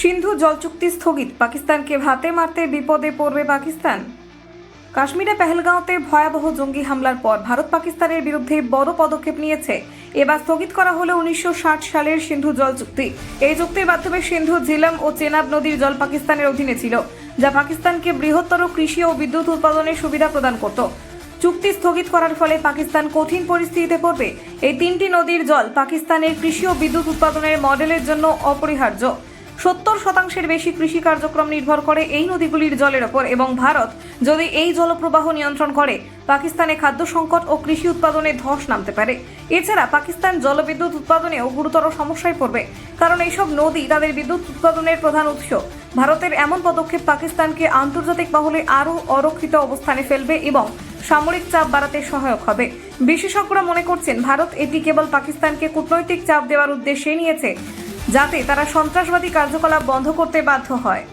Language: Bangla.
সিন্ধু জল চুক্তি স্থগিত। পাকিস্তানকে ভাতে মারতে বিপদে পড়বে পাকিস্তান। কাশ্মীরে পেহেলগাঁওতে ভয়াবহ জঙ্গি হামলার পর ভারত পাকিস্তানের বিরুদ্ধে বড় পদক্ষেপ নিয়েছে। এবার স্থগিত করা হলো উনিশশো ষাট সালের সিন্ধু জল চুক্তি এই চুক্তির মাধ্যমে সিন্ধু ঝিলাম ও চেনাব নদীর জল পাকিস্তানের অধীনে ছিল, যা পাকিস্তানকে বৃহত্তর কৃষি ও বিদ্যুৎ উৎপাদনের সুবিধা প্রদান করত। চুক্তি স্থগিত করার ফলে পাকিস্তান কঠিন পরিস্থিতিতে পড়বে। এই তিনটি নদীর জল পাকিস্তানের কৃষি ও বিদ্যুৎ উৎপাদনের মডেলের জন্য অপরিহার্য। সত্তর শতাংশের বেশি কৃষি কার্যক্রম নির্ভর করে এই নদীগুলির জলের ওপর এবং ভারত যদি এই জলপ্রবাহ নিয়ন্ত্রণ করে, পাকিস্তানে খাদ্য সংকট ও কৃষি উৎপাদনে ধস নামতে পারে। এছাড়া পাকিস্তান জলবিদ্যুৎ উৎপাদনেও গুরুতর সমস্যায় পড়বে, কারণ এইসব নদী তাদের বিদ্যুৎ উৎপাদনের প্রধান উৎস। ভারতের এমন পদক্ষেপ পাকিস্তানকে আন্তর্জাতিক মহলে আরও অরক্ষিত অবস্থানে ফেলবে এবং সামরিক চাপ বাড়াতে সহায়ক হবে। বিশেষজ্ঞরা মনে করছেন, ভারত এটি কেবল পাকিস্তানকে কূটনৈতিক চাপ দেওয়ার উদ্দেশ্যে নিয়েছে যাতে তারা সন্ত্রাসবাদী কার্যকলাপ বন্ধ করতে বাধ্য হয়।